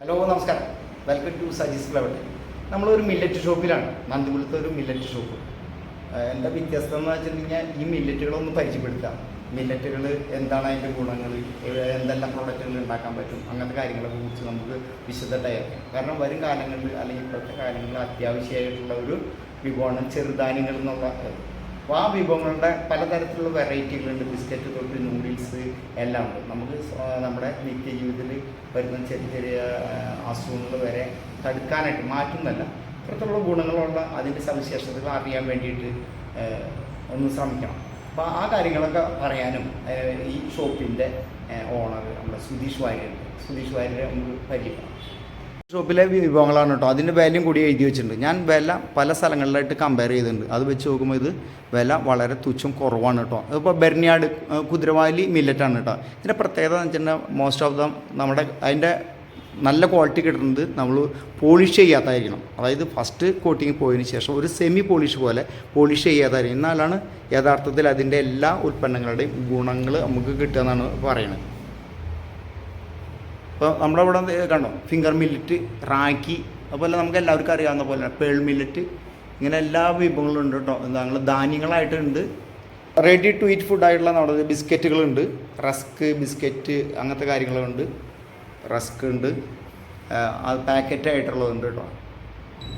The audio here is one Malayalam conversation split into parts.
ഹലോ നമസ്കാരം. വെൽക്കം ടു സജീസ് ഫ്ലവർ നമ്മളൊരു മില്ലറ്റ് ഷോപ്പിലാണ് നന്ദിപുരത്തെ ഒരു മില്ലറ്റ് ഷോപ്പ് എന്താ വ്യത്യസ്തം എന്ന് വെച്ചിട്ടുണ്ടെങ്കിൽ ഈ മില്ലറ്റുകളൊന്ന് പരിചയപ്പെടുത്താം. മില്ലറ്റുകൾ എന്താണ് അതിന്റെ ഗുണങ്ങൾ എന്തെല്ലാം പ്രോഡക്റ്റുകൾ ഉണ്ടാക്കാൻ പറ്റും? അങ്ങനത്തെ കാര്യങ്ങളൊക്കെ കുറിച്ച് നമുക്ക് വിശദമായിരിക്കും കാരണം വരും കാലങ്ങളിൽ അല്ലെങ്കിൽ ഇപ്പോഴത്തെ കാലങ്ങളിൽ അത്യാവശ്യമായിട്ടുള്ള ഒരു വിഭവമാണ് ചെറുധാന്യങ്ങൾ എന്നുള്ള അപ്പോൾ ആ വിഭവങ്ങളുടെ പലതരത്തിലുള്ള വെറൈറ്റികളുണ്ട് ബിസ്ക്കറ്റ് തൊട്ട് നൂഡിൽസ് എല്ലാം ഉണ്ട്. നമുക്ക് നമ്മുടെ നമ്മുടെ നിത്യജീവിതത്തിൽ വരുന്ന ചെറിയ ചെറിയ അസുഖങ്ങൾ വരെ തടുക്കാനായിട്ട് മാറ്റുന്നല്ല ഇത്തരത്തിലുള്ള ഗുണങ്ങളുള്ള അതിന്റെ സവിശേഷതകൾ അറിയാൻ വേണ്ടിയിട്ട് ഒന്ന് ശ്രമിക്കണം. അപ്പോൾ ആ കാര്യങ്ങളൊക്കെ പറയാനും ഈ ഷോപ്പിന്റെ ഓണർ നമ്മുടെ സുധീഷ് വാര്യർ സുധീഷ് വാര്യരെ നമുക്ക് പരിചയപ്പെടാം. ഷോപ്പിലെ വിഭവങ്ങളാണ് കേട്ടോ. അതിന്റെ വിലയും കൂടി എഴുതി വെച്ചിട്ടുണ്ട്. ഞാൻ വില പല സ്ഥലങ്ങളിലായിട്ട് കമ്പയർ ചെയ്തിട്ടുണ്ട്. അത് വെച്ച് നോക്കുമ്പോൾ ഇത് വില വളരെ തുച്ഛം കുറവാണ് കേട്ടോ. ഇപ്പോൾ ബെർണിയാട് കുതിരവാലി മില്ലറ്റാണ് കേട്ടോ. ഇതിന്റെ പ്രത്യേകത എന്ന് വെച്ചിട്ടുണ്ടെങ്കിൽ മോസ്റ്റ് ഓഫ് ദം നമ്മുടെ അതിന്റെ നല്ല ക്വാളിറ്റി കിട്ടുന്നത് നമ്മൾ പോളിഷ് ചെയ്യാത്തായിരിക്കണം. അതായത് ഫസ്റ്റ് കോട്ടിങ് പോയതിന് ശേഷം ഒരു സെമി പോളിഷ് പോലെ പോളിഷ് ചെയ്യാത്തായിരിക്കും എന്നാലാണ് യഥാർത്ഥത്തിൽ അതിന്റെ എല്ലാ ഉൽപ്പന്നങ്ങളുടെയും ഗുണങ്ങൾ നമുക്ക് കിട്ടുക എന്നാണ് പറയുന്നത്. ഇപ്പോൾ ദേ കണ്ടോ? ഫിംഗർ മില്ലറ്റ് റാക്കി അതുപോലെ നമുക്ക് എല്ലാവർക്കും അറിയാവുന്ന പോലെ പേൾ മില്ലറ്റ് ഇങ്ങനെ എല്ലാ വിഭവങ്ങളും ഉണ്ട് കേട്ടോ. ഞങ്ങൾ ധാന്യങ്ങളായിട്ടുണ്ട്. റെഡി ടു ഈറ്റ് ഫുഡായിട്ടുള്ള നമ്മുടെ ബിസ്ക്കറ്റുകളുണ്ട്. റസ്ക് ബിസ്ക്കറ്റ് അങ്ങനത്തെ കാര്യങ്ങളുണ്ട്. റസ്ക് ഉണ്ട്. അത് പാക്കറ്റ് ആയിട്ടുള്ളതുണ്ട് കേട്ടോ.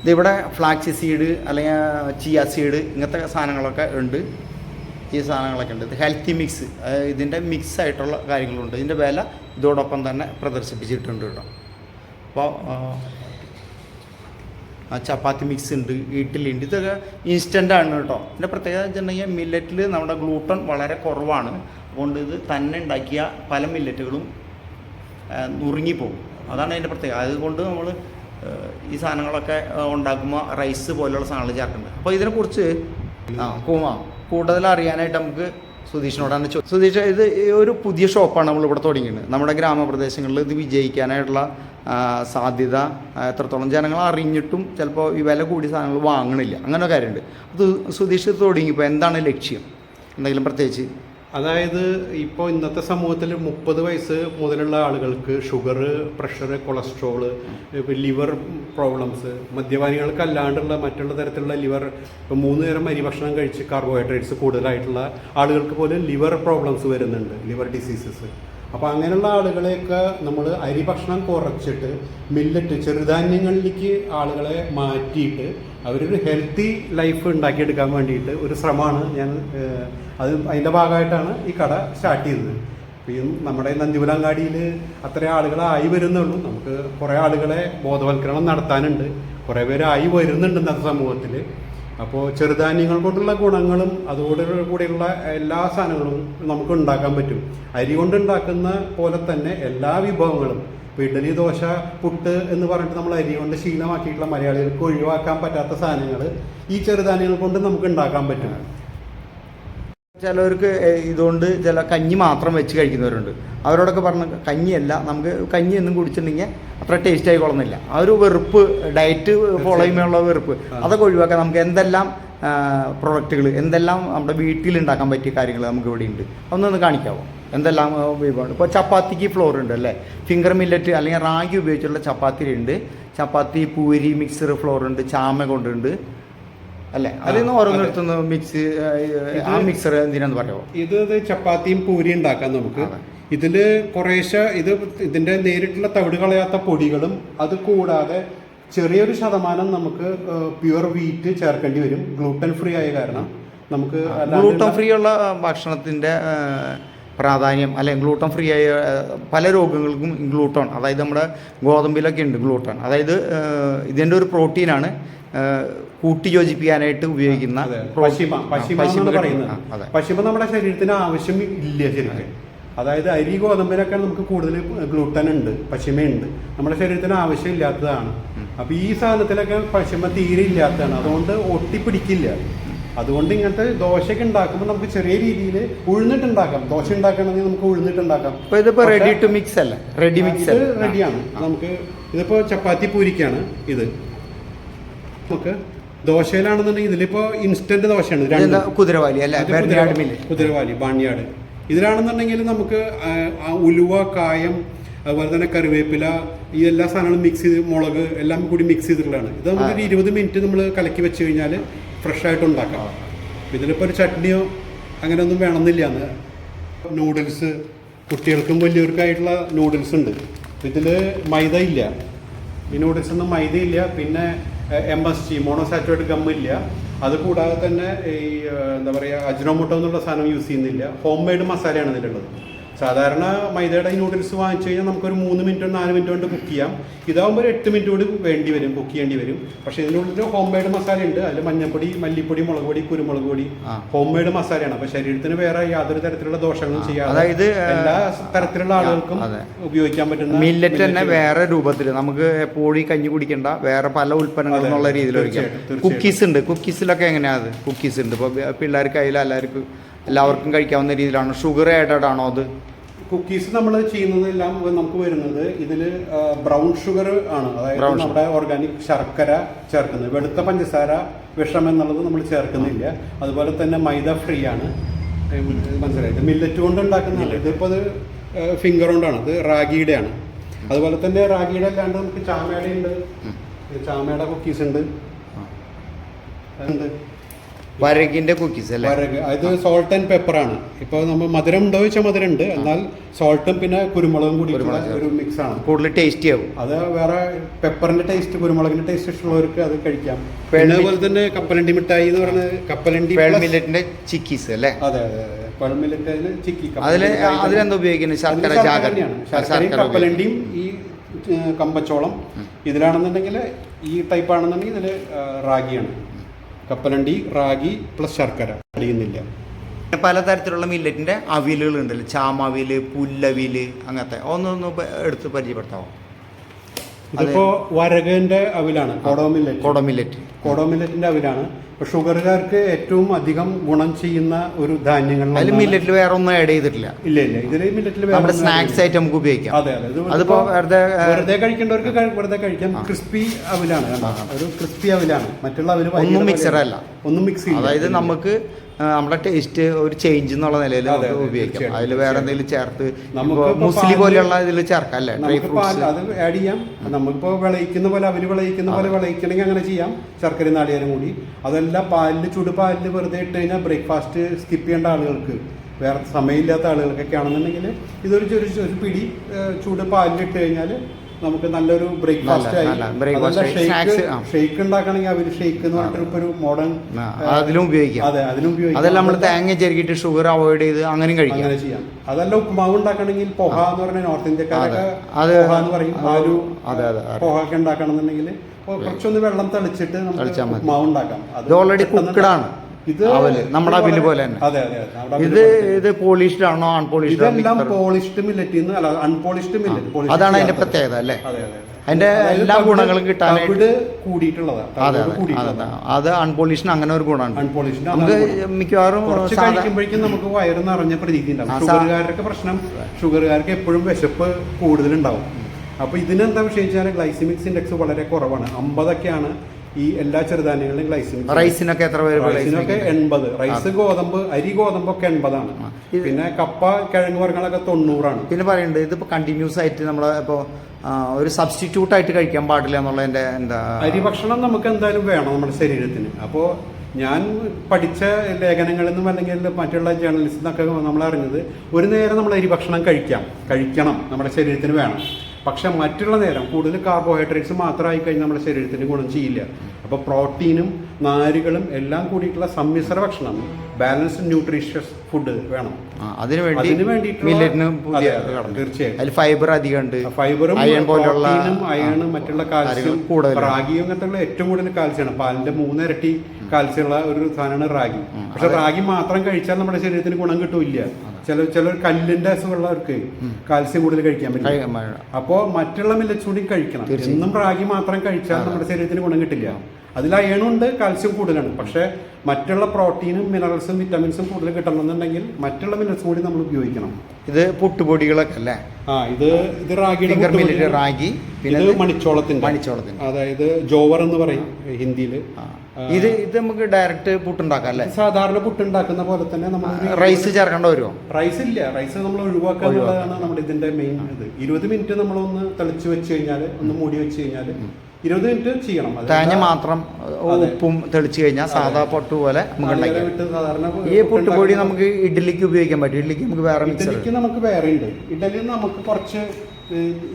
ഇതിവിടെ ഫ്ലാക്സി സീഡ് അല്ലെങ്കിൽ ചിയ സീഡ് ഇങ്ങനത്തെ സാധനങ്ങളൊക്കെ ഉണ്ട്. ഈ സാധനങ്ങളൊക്കെ ഉണ്ട്. ഇത് ഹെൽത്തി മിക്സ് ഇതിന്റെ മിക്സ് ആയിട്ടുള്ള കാര്യങ്ങളുണ്ട്. ഇതിന്റെ വില ഇതോടൊപ്പം തന്നെ പ്രദർശിപ്പിച്ചിട്ടുണ്ട് കേട്ടോ. അപ്പോൾ ചപ്പാത്തി മിക്സ് ഉണ്ട് ഇഡ്ഡലി ഉണ്ട് ഇതൊക്കെ ഇൻസ്റ്റന്റ് ആണ് കേട്ടോ. ഇതിന്റെ പ്രത്യേകത വെച്ചിട്ടുണ്ടെങ്കിൽ മില്ലറ്റിൽ നമ്മുടെ ഗ്ലൂട്ടൺ വളരെ കുറവാണ്. അതുകൊണ്ട് ഇത് തന്നെ ഉണ്ടാക്കിയ പല മില്ലറ്റുകളും നുറുങ്ങിപ്പോകും. അതാണ് അതിന്റെ പ്രത്യേകത. അതുകൊണ്ട് നമ്മൾ ഈ സാധനങ്ങളൊക്കെ ഉണ്ടാക്കുമ്പോൾ റൈസ് പോലെയുള്ള സാധനങ്ങൾ ചേർക്കുന്നുണ്ട് അപ്പോൾ ഇതിനെക്കുറിച്ച് ആ കൂമാ കൂടുതൽ അറിയാനായിട്ട് നമുക്ക് സുധീഷിനോടാണ് ചോദിച്ചത് സുധീഷ് ഇത് ഒരു പുതിയ ഷോപ്പാണ് നമ്മൾ ഇവിടെ തുടങ്ങിയത്. നമ്മുടെ ഗ്രാമപ്രദേശങ്ങളിൽ ഇത് വിജയിക്കാനായിട്ടുള്ള സാധ്യത എത്രത്തോളം ജനങ്ങൾ അറിഞ്ഞിട്ടും ചിലപ്പോൾ ഈ വില കൂടിയ സാധനങ്ങൾ വാങ്ങണില്ല. അങ്ങനെ കാര്യമുണ്ട്. അത് സുധീഷ് തുടങ്ങിയപ്പോൾ എന്താണ് ലക്ഷ്യം? എന്തെങ്കിലും പ്രത്യേകിച്ച് അതായത് ഇപ്പോൾ ഇന്നത്തെ സമൂഹത്തിൽ മുപ്പത് വയസ്സ് മുതലുള്ള ആളുകൾക്ക് sugar pressure cholesterol liver problems മദ്യപാനികൾക്ക് അല്ലാണ്ടുള്ള മറ്റുള്ള തരത്തിലുള്ള ലിവർ ഇപ്പോൾ മൂന്ന് നേരം അരി ഭക്ഷണം കഴിച്ച് കാർബോഹൈഡ്രേറ്റ്സ് കൂടുതലായിട്ടുള്ള ആളുകൾക്ക് പോലും ലിവർ പ്രോബ്ലംസ് വരുന്നുണ്ട് ലിവർ ഡിസീസസ്. അപ്പോൾ അങ്ങനെയുള്ള ആളുകളെയൊക്കെ നമ്മൾ അരി ഭക്ഷണം കുറച്ചിട്ട് മില്ലറ്റ് ചെറുധാന്യങ്ങളിലേക്ക് ആളുകളെ മാറ്റിയിട്ട് അവരൊരു ഹെൽത്തി ലൈഫ് ഉണ്ടാക്കിയെടുക്കാൻ വേണ്ടിയിട്ട് ഒരു ശ്രമമാണ് ഞാൻ അത് അതിന്റെ ഭാഗമായിട്ടാണ് ഈ കട സ്റ്റാർട്ട് ചെയ്തത്. ഈ നമ്മുടെ നന്ദിപുരങ്ങാടിയിൽ അത്രയും ആളുകളായി വരുന്നുള്ളൂ. നമുക്ക് കുറേ ആളുകളെ ബോധവൽക്കരണം നടത്താനുണ്ട്. കുറേ പേരായി വരുന്നുണ്ട് ഇന്നത്തെ സമൂഹത്തിൽ അപ്പോൾ ചെറുധാന്യങ്ങൾ കൊണ്ടുള്ള ഗുണങ്ങളും അതോട് കൂടെയുള്ള എല്ലാ സാധനങ്ങളും നമുക്ക് ഉണ്ടാക്കാൻ പറ്റും. അരി കൊണ്ട് ഉണ്ടാക്കുന്ന പോലെ തന്നെ എല്ലാ വിഭവങ്ങളും. ഇപ്പോൾ ഇഡലി ദോശ പുട്ട് എന്ന് പറഞ്ഞിട്ട് നമ്മൾ അരി കൊണ്ട് ശീലമാക്കിയിട്ടുള്ള മലയാളികൾക്ക് ഒഴിവാക്കാൻ പറ്റാത്ത സാധനങ്ങൾ ഈ ചെറുധാന്യങ്ങൾ കൊണ്ട് നമുക്ക് ഉണ്ടാക്കാൻ പറ്റും. ചിലവർക്ക് ഇതുകൊണ്ട് ചില കഞ്ഞി മാത്രം വെച്ച് കഴിക്കുന്നവരുണ്ട്. അവരോടൊക്കെ പറഞ്ഞ കഞ്ഞിയല്ല നമുക്ക് കഞ്ഞി എന്നും കുടിച്ചിട്ടുണ്ടെങ്കിൽ അത്ര ടേസ്റ്റ് ആയിക്കൊള്ളുന്നില്ല ആ ഒരു വെറുപ്പ് ഡയറ്റ് ഫോളോ ചെയ്യുമ്പോഴുള്ള വെറുപ്പ് അതൊക്കെ ഒഴിവാക്കാൻ നമുക്ക് എന്തെല്ലാം പ്രൊഡക്റ്റുകൾ എന്തെല്ലാം നമ്മുടെ വീട്ടിൽ ഉണ്ടാക്കാൻ പറ്റിയ കാര്യങ്ങൾ നമുക്ക് ഇവിടെ ഉണ്ട്. അതൊന്നൊന്ന് കാണിക്കാവോ? എന്തെല്ലാം വിഭവമാണ് ഇപ്പോൾ ചപ്പാത്തിക്ക് ഫ്ലോർ ഉണ്ട് അല്ലേ? ഫിംഗർ മില്ലറ്റ് അല്ലെങ്കിൽ റാഗി ഉപയോഗിച്ചുള്ള ചപ്പാത്തി ഉണ്ട് ചപ്പാത്തി പൂരി മിക്സർ ഫ്ലോർ ഉണ്ട് ചാമ കൊണ്ടുണ്ട്. അല്ലേ? അതിൽ നിന്ന് ഓരോന്നിടത്തുനിന്ന് മിക്സ് ആ മിക്സർ എന്തിനാന്ന് പറയാമോ ഇത് ചപ്പാത്തിയും പൂരി ഉണ്ടാക്കാം നമുക്ക്. ഇതിൽ കുറേശ്ശെ ഇത് ഇതിന്റെ നേരിട്ടുള്ള തവിട് കളയാത്ത പൊടികളും അത് കൂടാതെ ചെറിയൊരു ശതമാനം നമുക്ക് പ്യുവർ വീറ്റ് ചേർക്കേണ്ടി വരും. ഗ്ലൂട്ടൻ ഫ്രീ ആയ കാരണം നമുക്ക് ഗ്ലൂട്ടൻ ഫ്രീ ഉള്ള ഭക്ഷണത്തിന്റെ പ്രാധാന്യം അല്ലെങ്കിൽ ഗ്ലൂട്ടൺ ഫ്രീ ആയ പല രോഗങ്ങൾക്കും ഗ്ലൂട്ടോൺ അതായത് നമ്മുടെ ഗോതമ്പിലൊക്കെ ഉണ്ട് ഗ്ലൂട്ടോൺ അതായത് ഇതിന്റെ ഒരു പ്രോട്ടീനാണ് ആ, കൂട്ടി യോജിപ്പിക്കാനായിട്ട് ഉപയോഗിക്കുന്ന പശിമ പശിമ പറയുന്നത്. പശിമ നമ്മുടെ ശരീരത്തിന് ആവശ്യം ഇല്ല ശരിക്കും. അതായത് അരി ഗോതമ്പിനൊക്കെ നമുക്ക് കൂടുതൽ ഗ്ലൂട്ടൻ ഉണ്ട് പശിമയുണ്ട് നമ്മുടെ ശരീരത്തിന് ആവശ്യമില്ലാത്തതാണ് അപ്പൊ ഈ സാധനത്തിലൊക്കെ പശിമ തീരെ ഇല്ലാത്തതാണ്. അതുകൊണ്ട് ഒട്ടിപ്പിടിക്കില്ല അതുകൊണ്ട് ഇങ്ങനത്തെ ദോശയൊക്കെ ഉണ്ടാക്കുമ്പോൾ നമുക്ക് ചെറിയ രീതിയിൽ ഉഴുന്നിട്ടുണ്ടാക്കാം. ദോശ ഉണ്ടാക്കണമെങ്കിൽ നമുക്ക് ഉഴുന്നിട്ടുണ്ടാക്കാം. ഇതിപ്പോ റെഡി ടു മിക്സ് അല്ല? റെഡി മിക്സ് റെഡിയാണ് നമുക്ക് ഇതിപ്പോ ചപ്പാത്തി പൂരിക്കാണ് ഇത്. നമുക്ക് ദോശയിലാണെന്നുണ്ടെങ്കിൽ ഇതിലിപ്പോ ഇൻസ്റ്റന്റ് ദോശയാണ്. കുതിരവാലി അല്ലേ? കുതിരവാലി. ബാണിയാട്. ഇതിലാണെന്നുണ്ടെങ്കിൽ നമുക്ക് ഉലുവ കായം അതുപോലെ തന്നെ കറിവേപ്പില ഈ എല്ലാ സാധനങ്ങളും മിക്സ് ചെയ്ത് മുളക് എല്ലാം കൂടി മിക്സ് ചെയ്തിട്ടുള്ളതാണ്. ഇത് നമുക്കൊരു ഇരുപത് മിനിറ്റ് നമ്മൾ കലക്കി വെച്ച് കഴിഞ്ഞാൽ ഫ്രഷ് ആയിട്ട് ഉണ്ടാക്കാം. ഇതിലിപ്പോൾ ഒരു ചട്നിയോ അങ്ങനെയൊന്നും വേണമെന്നില്ല എന്ന് നൂഡിൽസ് കുട്ടികൾക്കും വലിയവർക്കായിട്ടുള്ള നൂഡിൽസ് ഉണ്ട്. ഇതിൽ മൈദ ഇല്ല. ഈ നൂഡിൽസ് ഒന്നും മൈദ ഇല്ല. പിന്നെ എം എസ് ജി മോണോസാറ്റോയിഡ് ഗം ഇല്ല. അത് കൂടാതെ തന്നെ ഈ എന്താ പറയുക അജ്നോമോട്ടോ എന്നുള്ള സാധനം യൂസ് ചെയ്യുന്നില്ല. ഹോം മെയ്ഡ് മസാലയാണ് ഇതിലുള്ളത്. സാധാരണ മൈദയുടെ ഈ നൂഡിൽസ് വാങ്ങിച്ചു കഴിഞ്ഞാൽ നമുക്കൊരു മൂന്ന് മിനിറ്റ് നാല് മിനിറ്റ് കൊണ്ട് കുക്ക് ചെയ്യാം. ഇതാകുമ്പോൾ ഒരു എട്ട് മിനിറ്റ് കൂടി വേണ്ടി വരും കുക്ക് ചെയ്യേണ്ടി വരും. പക്ഷേ ഇതിനുള്ളിൽ ഹോം മെയ്ഡ് മസാല ഉണ്ട്. അതിൽ മഞ്ഞപ്പൊടി മല്ലിപ്പൊടി മുളക് പൊടി കുരുമുളക് പൊടി ഹോം മെയ്ഡ് മസാലയാണ് അപ്പോൾ ശരീരത്തിന് വേറെ യാതൊരു തരത്തിലുള്ള ദോഷങ്ങളും ചെയ്യാതെ അതായത്, എല്ലാ തരത്തിലുള്ള ആളുകൾക്കും ഉപയോഗിക്കാൻ പറ്റുന്ന മില്ലറ്റ് തന്നെ വേറെ രൂപത്തിൽ നമുക്ക് എപ്പോഴും കഞ്ഞി കുടിക്കേണ്ട. വേറെ പല ഉൽപ്പന്നങ്ങളും ഉള്ള എന്നുള്ള രീതിയിൽ ഒഴിക്കാം. കുക്കീസ് ഉണ്ട്. കുക്കീസിലൊക്കെ എങ്ങനെയാണ് അത്? കുക്കീസ് ഉണ്ട്. ഇപ്പോൾ പിള്ളേർക്ക് എല്ലാവർക്കും എല്ലാവർക്കും കഴിക്കാവുന്ന രീതിയിലാണ്? ഷുഗർ ആയിട്ടാണോ ആണോ അത്? കുക്കീസ് നമ്മൾ ചെയ്യുന്നതെല്ലാം നമുക്ക് വരുന്നത് ഇതിൽ ബ്രൗൺ ഷുഗർ ആണ്. അതായത് നമ്മുടെ ഓർഗാനിക് ശർക്കര ചേർക്കുന്നത്. വെളുത്ത പഞ്ചസാര വിഷം എന്നുള്ളത് നമ്മൾ ചേർക്കുന്നില്ല. അതുപോലെ തന്നെ മൈദ ഫ്രീ ആണ്. മനസ്സിലായിട്ട് മനസ്സിലായത് മില്ലറ്റ് കൊണ്ട് ഉണ്ടാക്കുന്നതല്ല ഇതിപ്പോൾ അത് ഫിംഗർ കൊണ്ടാണ്. അത് റാഗിയുടെ ആണ് അതുപോലെ തന്നെ റാഗിയുടെ അല്ലാണ്ട് നമുക്ക് ചാമയുടെ ഉണ്ട്. ചാമയുടെ കുക്കീസ് ഉണ്ട്. ഉണ്ട് വരകിന്റെ കുക്കീസ് അല്ലേ? വരക്. അത് സോൾട്ട് ആൻഡ് പെപ്പർ ആണ്. ഇപ്പോൾ നമ്മൾ മധുരം ഉണ്ടോ ചോദിച്ചാൽ മധുരം ഉണ്ട് എന്നാൽ സോൾട്ടും പിന്നെ കുരുമുളകും കൂടി ഒരു മിക്സ് ആണ്. കൂടുതൽ ടേസ്റ്റി ആവും. അത് വേറെ പെപ്പറിന്റെ ടേസ്റ്റ് കുരുമുളകിന്റെ ടേസ്റ്റ് ഇഷ്ടമുള്ളവർക്ക് അത് കഴിക്കാം. അതുപോലെ തന്നെ കപ്പലണ്ടി മിഠായി എന്ന് പറയുന്നത് കപ്പലണ്ടി മില്ലറ്റിന്റെ ചിക്കീസ് അല്ലേ? അതെ അതെ അതിൽ അതിലെന്താ ഉപയോഗിക്കുന്നത് ശർക്കര ശർക്കര കപ്പലണ്ടിയും ഈ കമ്പച്ചോളം ഇതിലാണെന്നുണ്ടെങ്കിൽ ഈ ടൈപ്പ് ആണെന്നുണ്ടെങ്കിൽ ഇതിൽ റാഗിയാണ്. കപ്പലണ്ടി റാഗി പ്ലസ് ശർക്കര. അടിയുന്നില്ല. പലതരത്തിലുള്ള മില്ലറ്റിന്റെ അവിലുകളുണ്ടല്ലോ ചാമവിയൽ പുല്ലവിയൽ അങ്ങനത്തെ. ഒന്നൊന്ന് എടുത്ത് പരിചയപ്പെടുത്താമോ ഇതിപ്പോ വരകന്റെ അവിലാണ് കോഡോമില്ലറ്റ് മില്ലറ്റ് കോഡോമില്ലറ്റിന്റെ അവിലാണ്. ഷുഗറുകാർക്ക് ഏറ്റവും അധികം ഗുണം ചെയ്യുന്ന ഒരു ധാന്യങ്ങൾ അതിൽ മില്ലറ്റിൽ വേറെ ഒന്നും ആഡ് ചെയ്തിട്ടില്ല. ഇല്ല ഇല്ല. ഇതിൽ മില്ലറ്റിൽ വേറെ നമ്മുടെ സ്നാക്സ് ഐറ്റം ആയിട്ട് നമുക്ക് ഉപയോഗിക്കാം. അതെ അതെ. അതിപ്പോ വെറുതെ വെറുതെ കഴിക്കേണ്ടവർക്ക് വെറുതെ കഴിക്കാം. ക്രിസ്പി അവിലാണ്. ഒരു ക്രിസ്പി അവിലാണ്. മറ്റുള്ള അവർ ഒന്നും മിക്സർ അല്ല. ഒന്നും മിക്സ് അതായത് നമുക്ക് നമ്മുടെ ടേസ്റ്റ് ഒരു ചേഞ്ച് എന്നുള്ള നിലയിൽ നമുക്ക് ഉപയോഗിക്കാം. അതിൽ വേറെ എന്തെങ്കിലും ചേർത്ത് മുസ്ലി പോലെയുള്ള ഇതിൽ ചേർക്കാം അല്ലേ? ഡ്രൈ ഫ്രൂട്ട്സ് അത് ആഡ് ചെയ്യാം. നമുക്കിപ്പോ വിളയിക്കുന്ന പോലെ അവർ വിളയിക്കുന്ന പോലെ വിളയിക്കണമെങ്കിൽ അങ്ങനെ ചെയ്യാം. ശർക്കര നാളികേരം കൂടി. അതെല്ലാം പാലിൽ ചുട് പാലിൽ വെറുതെ ഇട്ട് കഴിഞ്ഞാൽ ബ്രേക്ക്ഫാസ്റ്റ് സ്കിപ്പ് ചെയ്യേണ്ട ആളുകൾക്ക് വേറെ സമയമില്ലാത്ത ആളുകൾക്കൊക്കെ ആണെന്നുണ്ടെങ്കിൽ ഇതൊരു ഒരു ഒരു പിടി ചൂട് പാലിൽ ഇട്ട് കഴിഞ്ഞാൽ നമുക്ക് നല്ലൊരു ബ്രേക്ക്ഫാസ്റ്റ് ഷേക്ക് ഉണ്ടാക്കണമെങ്കിൽ അവർ ഷെയ്ക്ക് എന്ന് പറഞ്ഞിട്ട് ഇപ്പൊ ഒരു മോഡേൺ അതിലും ഉപയോഗിക്കാം. അതെ അതിലും ഉപയോഗിക്കാം. അതെല്ലാം നമ്മൾ തേങ്ങ ചെരുക്കിയിട്ട് ഷുഗർ അവോയ്ഡ് ചെയ്ത് അങ്ങനെയും കഴിക്കാം. അങ്ങനെ ചെയ്യാം. അതല്ല ഉപ്പുമാവ് ഉണ്ടാക്കണമെങ്കിൽ പൊഹ എന്ന് പറഞ്ഞ നോർത്ത് ഇന്ത്യക്കാരൊക്കെ ഉണ്ടാക്കണം എന്നുണ്ടെങ്കിൽ പൊഹ എന്ന് പറയും. പൊഹ ഒക്കെ ഉണ്ടാക്കണമെന്നുണ്ടെങ്കിൽ കുറച്ചൊന്ന് വെള്ളം തളിച്ചിട്ട് നമുക്ക് ഉപ്പുമാവ് ഉണ്ടാക്കാം. അത് ഓൾറെഡി കുക്കഡാണ് ആണ്. ഇത്. നമ്മുടെ ഇത് പോലെ. അതെ അതെ ഇത് ഇത് പോളിഷ്ഡ് ആണോ അൺപോളിഷ്ഡ് ഇതെല്ലാം പോളിഷ്ഡ് മില്ലറ്റ് അല്ല അൺപോളിഷ്ഡ് മില്ലറ്റ് അതാണ് അതിന്റെ പ്രത്യേകത അല്ലേ? അതെ അതെ അതിന്റെ എല്ലാ ഗുണങ്ങളും കിട്ടാനായിട്ട് കൂടിയിട്ടുള്ളതാണ്. അതെ അൺപോളിഷ്ഡ് അങ്ങനെ ഒരു ഗുണമാണ്. നമുക്ക് മിക്കവാറും കഴിക്കുമ്പോഴേക്കും നമുക്ക് വയറ് നിറഞ്ഞ പ്രതീതി ഉണ്ടാവും ഷുഗറുകാരുടെ പ്രശ്നം. ഷുഗറുകാർക്ക് എപ്പോഴും വിശപ്പ് കൂടുതലുണ്ടാവും. അപ്പൊ ഇതിനെന്താ വിഷയം വെച്ചാൽ ഗ്ലൈസിമിക്സ് ഇൻഡെക്സ് വളരെ കുറവാണ്. അമ്പതൊക്കെയാണ് ഈ എല്ലാ ചെറുധാന്യങ്ങളിലും ഗ്ലൈസിൻ റൈസിനൊക്കെ എത്ര പേര് റൈസിനൊക്കെ എൺപത്. റൈസ് ഗോതമ്പ് അരി ഗോതമ്പൊക്കെ എൺപതാണ്. പിന്നെ കപ്പ കിഴങ്ങ് വർഗങ്ങളൊക്കെ തൊണ്ണൂറാണ്. പിന്നെ പറയുന്നുണ്ട് ഇതിപ്പോ കണ്ടിന്യൂസ് ആയിട്ട് നമ്മൾ ഇപ്പോൾ ഒരു സബ്സ്റ്റിറ്റ്യൂട്ട് ആയിട്ട് കഴിക്കാൻ പാടില്ല എന്നുള്ളതിന്റെ എന്താ? അരി ഭക്ഷണം നമുക്ക് എന്തായാലും വേണം നമ്മുടെ ശരീരത്തിന്. അപ്പോൾ ഞാൻ പഠിച്ച ലേഖനങ്ങളിൽ നിന്നും അല്ലെങ്കിൽ മറ്റുള്ള ജേർണലിസ്റ്റിൽ നിന്നൊക്കെ നമ്മൾ അറിഞ്ഞത് ഒരു നേരം നമ്മൾ അരി ഭക്ഷണം കഴിക്കാം. കഴിക്കണം. നമ്മുടെ ശരീരത്തിന് വേണം. പക്ഷെ മറ്റുള്ള നേരം കൂടുതൽ കാർബോഹൈഡ്രേറ്റ്സ് മാത്രമായി കഴിഞ്ഞാൽ നമ്മുടെ ശരീരത്തിന് ഗുണം ചെയ്യില്ല. അപ്പോൾ പ്രോട്ടീനും നാരുകളും എല്ലാം കൂടിയിട്ടുള്ള സമ്മിശ്ര ഭക്ഷണം ബാലൻസ്ഡ് ന്യൂട്രീഷ്യസ് ഫുഡ് വേണം. അതിന് വേണ്ടി അതിന് വേണ്ടിയിട്ട്. തീർച്ചയായും. ഫൈബർ അധികണ്ട് ഫൈബറും അയൺ പ്രോട്ടീനും അയണും മറ്റുള്ള കാൽസ്യം കൂടുതൽ റാഗി റാഗിയും അങ്ങനത്തെ ഏറ്റവും കൂടുതൽ കാൽസ്യമാണ് പാലിന്റെ മൂന്നിരട്ടി കാൽസ്യമുള്ള ഒരു സാധനമാണ് റാഗി. പക്ഷെ റാഗി മാത്രം കഴിച്ചാൽ നമ്മുടെ ശരീരത്തിന് ഗുണം കിട്ടൂല ചില ചില കല്ലിന്റെ അസുഖമുള്ളവർക്ക് കാൽസ്യം കൂടുതൽ കഴിക്കാൻ പറ്റും പാടില്ല. അപ്പോൾ മറ്റുള്ള മില്ലറ്റ്സ് കൂടി കഴിക്കണം. എന്നും റാഗി മാത്രം കഴിച്ചാൽ നമ്മുടെ ശരീരത്തിന് ഗുണം കിട്ടില്ല. അതിൽ അയണുണ്ട് കാൽസ്യം കൂടുതലാണ്. പക്ഷേ മറ്റുള്ള പ്രോട്ടീനും മിനറൽസും വിറ്റമിൻസും കൂടുതൽ കിട്ടണമെന്നുണ്ടെങ്കിൽ മറ്റുള്ള മിനറൽസ് കൂടി നമ്മൾ ഉപയോഗിക്കണം. ഇത് പുട്ടുപൊടികളൊക്കെ അല്ലേ? ആ ഇത് ഇത് റാഗിയുടെ റാഗി പിന്നെ മണിച്ചോളത്തിന്റെ. മണിച്ചോളത്തിന്റെ. അതായത് ജോവർ എന്ന് പറയും ഹിന്ദിയിൽ. ഇത് ഇത് നമുക്ക് ഡയറക്റ്റ് പുട്ടുണ്ടാക്കാം അല്ലേ? സാധാരണ പുട്ടുണ്ടാക്കുന്ന പോലെ തന്നെ നമ്മൾ റൈസ് ചേർക്കേണ്ട വരുമോ? റൈസ് ഇല്ല. റൈസ് നമ്മൾ ഒഴിവാക്കുക എന്നുള്ളതാണ് നമ്മുടെ ഇതിന്റെ മെയിൻ ഇത്. ഇരുപത് മിനിറ്റ് നമ്മളൊന്ന് തെളിച്ച് വെച്ച് കഴിഞ്ഞാൽ ഒന്ന് മൂടി വെച്ച് കഴിഞ്ഞാൽ ഇരുപത് മിനിറ്റ് ചെയ്യണം. തേങ്ങ മാത്രം ഉപ്പും തെളിച്ച് കഴിഞ്ഞാൽ സാധാ പൊട്ട് പോലെ നമുക്ക് ഈ പുട്ടുപൊടി നമുക്ക് ഇഡ്ഡലിക്ക് ഉപയോഗിക്കാൻ പറ്റും. ഇഡ്ഡലിക്ക് നമുക്ക് വേറെ ഇഡ്ഡലിക്ക് നമുക്ക് വേറെ ഉണ്ട്. ഇഡ്ഡലി നമുക്ക് കുറച്ച്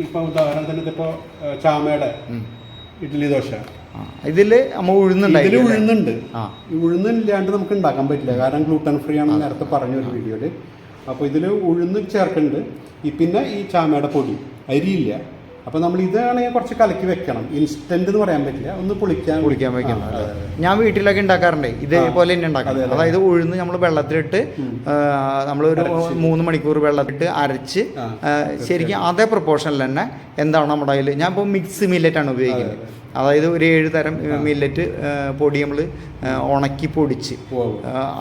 ഇപ്പൊ ഉദാഹരണത്തിന് ഇതിപ്പോ ചാമയുടെ ഇഡ്ഡലി ദോശ. ഇതിൽ ഉഴുന്നുണ്ടായി ഉഴുന്നുണ്ട്. ആ. ഉഴുന്നില്ലാണ്ട് നമുക്ക് ഉണ്ടാക്കാൻ പറ്റില്ല. കാരണം ഗ്ലൂട്ടൻ ഫ്രീ ആണെന്ന് നേരത്തെ പറഞ്ഞ ഒരു വീഡിയോയിൽ അപ്പോൾ ഇതിൽ ഉഴുന്ന് ചേർക്കുന്നുണ്ട് ഈ പിന്നെ ഈ ചാമയുടെ പൊടി. അരിയില്ല. അപ്പോൾ നമ്മൾ ഇതാണെങ്കിൽ കുറച്ച് കലക്കി വെക്കണം. ഇൻസ്റ്റന്റ് എന്ന് പറയാൻ പറ്റില്ല. ഒന്ന് പുളിക്കാൻ പുളിക്കാൻ വെക്കണം. ഞാൻ വീട്ടിലൊക്കെ ഉണ്ടാക്കാറുണ്ട്. ഇതേപോലെ തന്നെ ഉണ്ടാക്കാം അതെ, അതെ. അതായത് ഉഴുന്ന് നമ്മൾ വെള്ളത്തിലിട്ട് നമ്മൾ നമ്മളൊരു അരച്ച്. മൂന്ന് മണിക്കൂർ വെള്ളത്തിലിട്ട് അരച്ച് ശരിക്കും അതേ പ്രൊപ്പോർഷനിൽ തന്നെ എന്താണ് നമ്മുടെ കയ്യിൽ? ഞാൻ ഇപ്പോൾ മിക്സ് മില്ലറ്റാണ് ഉപയോഗിക്കുന്നത്. അതായത് ഒരു ഏഴ് തരം മില്ലറ്റ് പൊടി നമ്മൾ ഉണക്കി പൊടിച്ച്.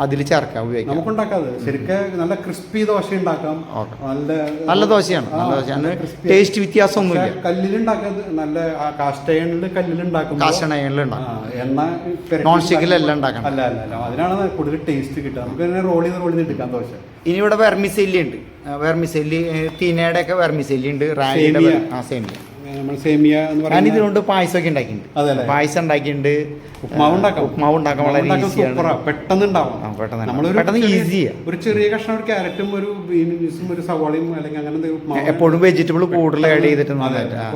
അതിൽ ചേർക്കാം ഉപയോഗിക്കാം നമുക്കുണ്ടാക്കാതെ ശരിക്കും നല്ല ക്രിസ്പി ദോശ ഉണ്ടാക്കാം. നല്ല നല്ല ദോശയാണ് നല്ല ദോശയാണ്. ടേസ്റ്റ് വ്യത്യാസമൊന്നുമില്ല. പക്ഷേ കല്ലിലുണ്ടാക്കാൻ നല്ല കാസ്റ്റ് അയണിൽ എണ്ണ നോൺ സ്റ്റിക്കിലല്ല ഉണ്ടാക്കുമ്പോൾ- ഉണ്ടാക്കണം. അല്ല അല്ല അല്ല. അതിനാണ് കൂടുതൽ ടേസ്റ്റ് കിട്ടുക. നമുക്ക് തന്നെ റോൾ ചെയ്ത് റോൾ ചെയ്ത് എടുക്കാൻ ദോശ. ഇനി ഇവിടെ വെർമിസെല്ലി ഉണ്ട്. വെർമിസെല്ലി തീനയുടെ ഒക്കെ വെർമിസെല്ലി ഉണ്ട്. സേമിയ. ആ സേമിയ. നമ്മൾ സേമിയ എന്ന് പറയുന്നത് ഇതിനുകൊണ്ട് പായസമൊക്കെ ഉണ്ടാക്കിയിട്ടുണ്ട്? പായസം ഉണ്ടാക്കിയിട്ടുണ്ട്. ഉപ്മാവ് ഉണ്ടാക്കാം. ഉപ്മാവ് ഉണ്ടാക്കാൻ വളരെ ഈസിയാണ് സൂപ്പറാ പെട്ടെന്ന് ഉണ്ടാവും. പെട്ടെന്ന് നമ്മൾ പെട്ടെന്ന് ചെറിയ- ഈസിയാ. ഒരു ചെറിയ കഷ്ണം ഒരു ക്യാരറ്റും ഒരു ബീൻസും ഒരു സവാളയും അല്ലെങ്കിൽ അങ്ങനെ ഉപ്മാവ് എപ്പോഴും വെജിറ്റബിൾ കൂടുതൽ ആഡ് ചെയ്തിട്ട്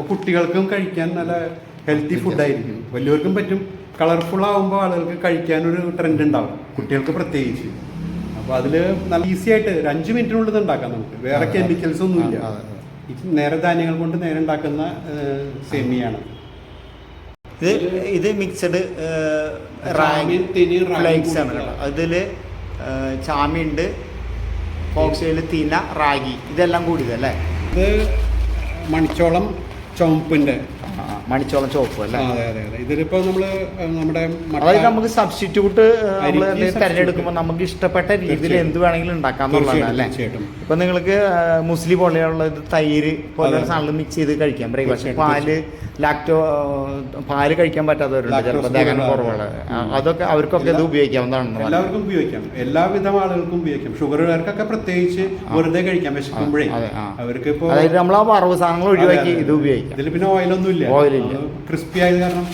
കുട്ടികൾക്കും കഴിക്കാൻ നല്ല ഹെൽത്തി ഫുഡായിരിക്കും വലിയവർക്കും പറ്റും. കളർഫുൾ ആകുമ്പോൾ ആളുകൾക്ക് കഴിക്കാനൊരു ട്രെൻഡ് ഉണ്ടാവും. കുട്ടികൾക്ക് പ്രത്യേകിച്ച്. അപ്പൊ അതിൽ നല്ല ഈസി ആയിട്ട് ഒരു അഞ്ച് മിനിറ്റിനുള്ളിൽ ഉണ്ടാക്കാം നമുക്ക്. വേറെ കെമിക്കൽസ് ഒന്നും ഇല്ല അതെ, അതെ. ഇത് നേരെ ധാന്യങ്ങൾ കൊണ്ട് നേരെ ഉണ്ടാക്കുന്ന സേമിയാണ്. ഇത് ഇത് മിക്സഡ് ഫ്ലേക്സ് ആണ്. കേട്ടോ. അതിൽ ചാമിയുണ്ട് ഫോക്സയിൽ തീന റാഗി ഇതെല്ലാം കൂടിയതല്ലേ? ഇത് മണിച്ചോളം ചുവപ്പിന്റെ. മണിച്ചോളം ചോപ്പ് അല്ലേ? ഇതിലിപ്പോ നമ്മൾ നമ്മുടെ അതായത് നമുക്ക് സബ്സ്റ്റിറ്റ്യൂട്ട് നമ്മൾ തിരഞ്ഞെടുക്കുമ്പോൾ നമുക്ക് ഇഷ്ടപ്പെട്ട രീതിയിൽ. എന്ത് വേണമെങ്കിലും ഉണ്ടാക്കാം എന്നുള്ളതാണ് തീർച്ചയായിട്ടും, അല്ലേ? തീർച്ചയായിട്ടും. ഇപ്പൊ നിങ്ങൾക്ക് മുസ്ലിം പോലെയുള്ള തൈര് പോലെയുള്ള. സാധനങ്ങൾ മിക്സ് ചെയ്ത് കഴിക്കാം. ബ്രേക്ക്ഫാസ്റ്റ് പാൽ ലാക്ടോ പാൽ കഴിക്കാൻ പറ്റാത്തവരുണ്ട് ചിലപ്പോൾ ദഹനം കുറവുള്ള. അതൊക്കെ അവർക്കൊക്കെ ഇത് ഉപയോഗിക്കാവുന്നതാണ് എല്ലാവർക്കും ഉപയോഗിക്കാം. എല്ലാവിധം ആളുകൾക്കും ഉപയോഗിക്കാം. ഷുഗറുകാർക്കൊക്കെ പ്രത്യേകിച്ച് വെറുതെ കഴിക്കാം വിശക്കുമ്പോഴേ. അവർക്ക് ഇപ്പോ അതായത് നമ്മൾ ആ വറവ് സാധനങ്ങൾ ഒഴിവാക്കി ഇത് ഉപയോഗിക്കാം. ഇതിൽ പിന്നെ ഓയിലൊന്നും ഇല്ല Oil ഇല്ല. ക്രിസ്പി ആയത് കാരണം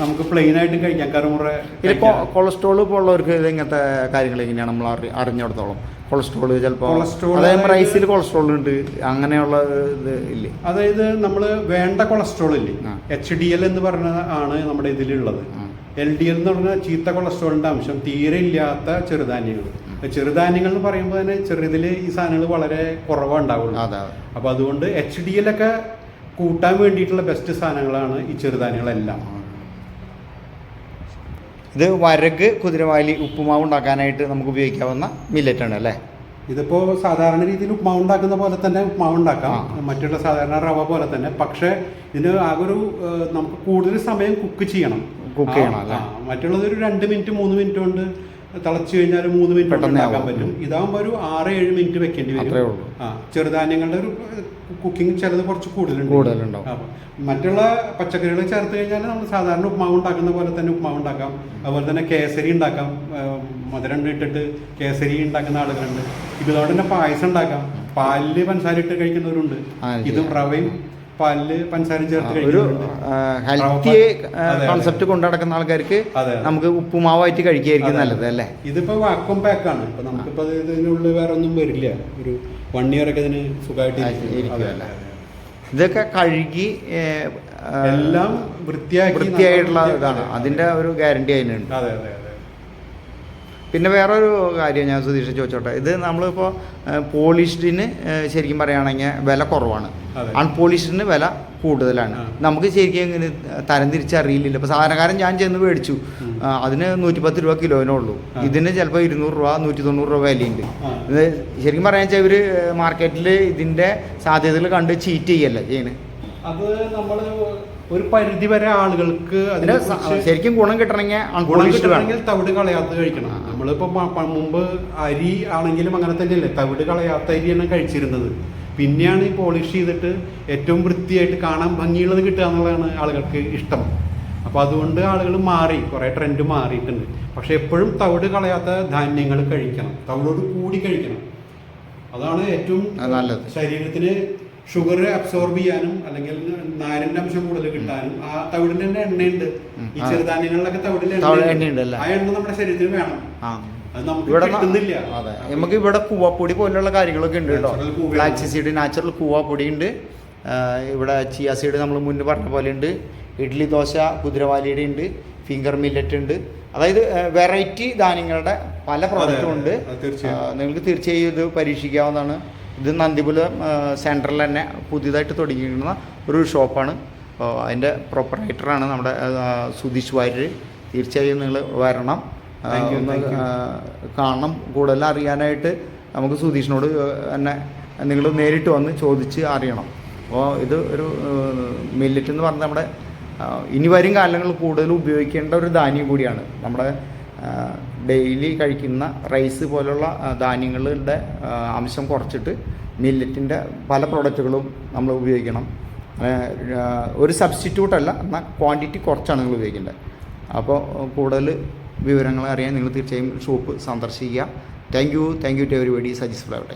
നമുക്ക് പ്ലെയിൻ ആയിട്ട് കഴിക്കാം. കറുമുറ ഇത് കൊളസ്ട്രോൾ ഇപ്പോൾ ഉള്ളവർക്ക് ഇങ്ങനത്തെ കാര്യങ്ങൾ എങ്ങനെയാണ് നമ്മൾ അറി അറിഞ്ഞിടത്തോളം. കൊളസ്ട്രോൾ ചിലപ്പോൾ കൊളസ്ട്രോൾ അതായത് റൈസിൽ കൊളസ്ട്രോൾ ഉണ്ട്. അങ്ങനെയുള്ള ഇത് ഇല്ലേ? അതായത് നമ്മൾ വേണ്ട കൊളസ്ട്രോൾ ഇല്ലേ. എച്ച് ഡി എൽ എന്ന് പറഞ്ഞ ആണ് നമ്മുടെ ഇതിലുള്ളത്. എൽ ഡി എൽ എന്ന് പറഞ്ഞാൽ ചീത്ത കൊളസ്ട്രോളിന്റെ അംശം. തീരെ ഇല്ലാത്ത ചെറുധാന്യങ്ങൾ. ചെറുധാന്യങ്ങൾ എന്ന് പറയുമ്പോൾ തന്നെ ചെറിയതിൽ ഈ സാധനങ്ങൾ വളരെ കുറവാണ് ഉണ്ടാവുള്ളൂ. അതെ അപ്പോൾ അതുകൊണ്ട് എച്ച് ഡി എൽ ഒക്കെ കൂട്ടാൻ വേണ്ടിയിട്ടുള്ള ബെസ്റ്റ് സാധനങ്ങളാണ് ഈ ചെറുധാന്യങ്ങളെല്ലാം. ഇത് വരക് കുതിരവാലി ഉപ്പുമാവ് ഉണ്ടാക്കാനായിട്ട് നമുക്ക് ഉപയോഗിക്കാവുന്ന മില്ലറ്റ് ആണ് അല്ലേ? ഇതിപ്പോൾ സാധാരണ രീതിയിൽ ഉപ്മാവ് ഉണ്ടാക്കുന്ന പോലെ തന്നെ ഉപ്മാവ് ഉണ്ടാക്കാം. മറ്റുള്ള സാധാരണ റവ പോലെ തന്നെ. പക്ഷേ ഇതിന് ആകെ ഒരു നമുക്ക് കൂടുതൽ സമയം കുക്ക് ചെയ്യണം. കുക്ക് ചെയ്യണം. മറ്റുള്ളത് ഒരു രണ്ട് മിനിറ്റ് മൂന്ന് മിനിറ്റ് കൊണ്ട് തിളച്ച് കഴിഞ്ഞാൽ മൂന്ന് മിനിറ്റ് ഉണ്ടാക്കാൻ പറ്റും. ഇതാകുമ്പോൾ ഒരു ആറ് ഏഴ് മിനിറ്റ് വെക്കേണ്ടി വരും. ആ ചെറുധാന്യങ്ങളുടെ ഒരു കുക്കിംഗ് ചിലത് കുറച്ച് കൂടുതലുണ്ട്. മറ്റുള്ള പച്ചക്കറികൾ ചേർത്ത് കഴിഞ്ഞാൽ നമ്മൾ സാധാരണ ഉപ്മാവ് ഉണ്ടാക്കുന്ന പോലെ തന്നെ ഉപ്മാവ് ഉണ്ടാക്കാം. അതുപോലെ തന്നെ കേസരി ഉണ്ടാക്കാം. മധുരം ഇട്ടിട്ട് കേസരി ഉണ്ടാക്കുന്ന ആളുകളുണ്ട്. ഇതോടെ തന്നെ പായസം ഉണ്ടാക്കാം. പാലിൽ പഞ്ചസാര ഇട്ട് കഴിക്കുന്നവരുണ്ട്. ഇതും റവയും പാലിൽ പഞ്ചസാരയും ചേർത്ത് ഒരു ഹെൽത്തി. കോൺസെപ്റ്റ് കൊണ്ടു നടക്കുന്ന ആൾക്കാർക്ക്. നമുക്ക് ഉപ്പുമാവായിട്ട് കഴിക്കുകയായിരിക്കും അതെ. നല്ലത് അല്ലേ? ഇതിപ്പോ വാക്വം പാക്കാണ് ഇപ്പൊ നമുക്കിപ്പോ ഇത് ഇതിനുള്ളിൽ വേറെ ഒന്നും വരില്ല. ഒരു വൺ ഇയർ ഒക്കെ ഇതിന് സുഖമായിട്ട്. ഇതൊക്കെ കഴുകി എല്ലാം വൃത്തിയാക്കി വൃത്തിയായിട്ടുള്ള ഇതാണ്. അതിന്റെ ഒരു ഗ്യാരണ്ടി അതിനുണ്ട്. അതെ അതെ അതെ. പിന്നെ വേറൊരു കാര്യം ഞാൻ സുധീഷ് ചോദിച്ചോട്ടെ. ഇത് നമ്മളിപ്പോൾ പോളിഷ്ഡിന് ശരിക്കും പറയുകയാണെങ്കിൽ വില കുറവാണ്. അൺപോളിഷ്ഡിന് വില കൂടുതലാണ്. നമുക്ക് ശരിക്കും ഇങ്ങനെ തരം തിരിച്ചറിയില്ല. ഇപ്പോൾ സാധാരണക്കാരൻ ഞാൻ ചെന്ന് മേടിച്ചു. അതിന് നൂറ്റിപ്പത്ത് രൂപ കിലോനെ ഉള്ളൂ ആ. ഇതിന് ചിലപ്പോൾ ഇരുന്നൂറ് രൂപ നൂറ്റി തൊണ്ണൂറ് രൂപ വിലയുണ്ട്. ഇത് ശരിക്കും പറയാന്ന് വെച്ചാൽ ഇവർ മാർക്കറ്റിൽ ഇതിന്റെ സാധ്യതകൾ കണ്ട് ചീറ്റ് ചെയ്യല്ല ചെയ്യുന്നത് അത് നമ്മൾ ഒരു പരിധി വരെ ആളുകൾക്ക് അതിനെ ശരിക്കും ഗുണം കിട്ടണമെങ്കിൽ ഗുണം കിട്ടണമെങ്കിൽ തവിട് കളയാത്ത കഴിക്കണം. നമ്മളിപ്പോ മ- പ- മുമ്പ് അരി ആണെങ്കിലും അങ്ങനെ തന്നെയല്ലേ തവിട് കളയാത്ത അരിയാണ് കഴിച്ചിരുന്നത്. പിന്നെയാണ് ഈ പോളിഷ് ചെയ്തിട്ട് ഏറ്റവും വൃത്തിയായിട്ട് കാണാൻ ഭംഗിയുള്ളത് കിട്ടുക എന്നുള്ളതാണ് ആളുകൾക്ക് ഇഷ്ടം. അപ്പോൾ അതുകൊണ്ട് ആളുകൾ മാറി കുറേ ട്രെൻഡ് മാറിയിട്ടുണ്ട്. പക്ഷെ എപ്പോഴും തവിട് കളയാത്ത ധാന്യങ്ങൾ കഴിക്കണം. തവിടോട് കൂടി കഴിക്കണം. അതാണ് ഏറ്റവും നല്ലത്. ശരീരത്തിന് ഷുഗർ അബ്സോർബ് ചെയ്യാനും അല്ലെങ്കിൽ നാരിന്റെ അംശം കൂടുതൽ കിട്ടാനും ആ തവിടിന്റെ തന്നെ എണ്ണയുണ്ട്. ഈ. ചെറുധാന്യങ്ങളിലൊക്കെ തവിടിന്റെ തവിട് എണ്ണയുണ്ട്. ആ എണ്ണ നമ്മുടെ ശരീരത്തിന് വേണം. ഇവിടെ നമുക്ക് ഇവിടെ കൂവാപ്പൊടി പോലുള്ള കാര്യങ്ങളൊക്കെ ഉണ്ട് കേട്ടോ. ഫ്ലാക്സി സീഡ് നാച്ചുറൽ കൂവാപ്പൊടി ഉണ്ട്. ഇവിടെ ചിയ സീഡ് നമ്മൾ മുന്നേ പറഞ്ഞ പോലെ ഉണ്ട്. ഇഡ്ലി ദോശ കുതിരവാലിയുടെ ഉണ്ട്. ഫിംഗർ മില്ലറ്റ് ഉണ്ട്. അതായത് വെറൈറ്റി ധാന്യങ്ങളുടെ പല പ്രോഡക്റ്റും ഉണ്ട്. നിങ്ങൾക്ക് തീർച്ചയായും ഇത് പരീക്ഷിക്കാവുന്നതാണ്. ഇത് നന്ദിപുല സെന്ററിൽ തന്നെ പുതിയതായിട്ട് തുടങ്ങിയിരിക്കുന്ന ഒരു ഷോപ്പാണ്. അതിന്റെ പ്രൊപ്പറേറ്ററാണ് നമ്മുടെ സുധീഷ് വാര്യർ തീർച്ചയായും നിങ്ങൾ വരണം. കാണണം. കൂടുതൽ അറിയാനായിട്ട് നമുക്ക് സുധീഷിനോട് തന്നെ നിങ്ങൾ നേരിട്ട് വന്ന് ചോദിച്ച് അറിയണം. അപ്പോൾ ഇത് ഒരു മില്ലറ്റ് എന്ന് പറഞ്ഞാൽ നമ്മുടെ ഇനി വരും കാലങ്ങളിൽ കൂടുതൽ ഉപയോഗിക്കേണ്ട ഒരു ധാന്യം കൂടിയാണ്. നമ്മുടെ ഡെയിലി കഴിക്കുന്ന റൈസ് പോലുള്ള ധാന്യങ്ങളുടെ അംശം കുറച്ചിട്ട് മില്ലറ്റിന്റെ പല പ്രോഡക്റ്റുകളും നമ്മൾ ഉപയോഗിക്കണം. ഒരു സബ്സ്റ്റിറ്റ്യൂട്ട് അല്ല എന്നാൽ ക്വാണ്ടിറ്റി കുറച്ചാണ് നിങ്ങൾ ഉപയോഗിക്കേണ്ടത്. അപ്പോൾ കൂടുതൽ വിവരങ്ങൾ അറിയാൻ നിങ്ങൾ തീർച്ചയായും ഷോപ്പ് സന്ദർശിക്കുക. Thank you thank you to everybody Saji's flour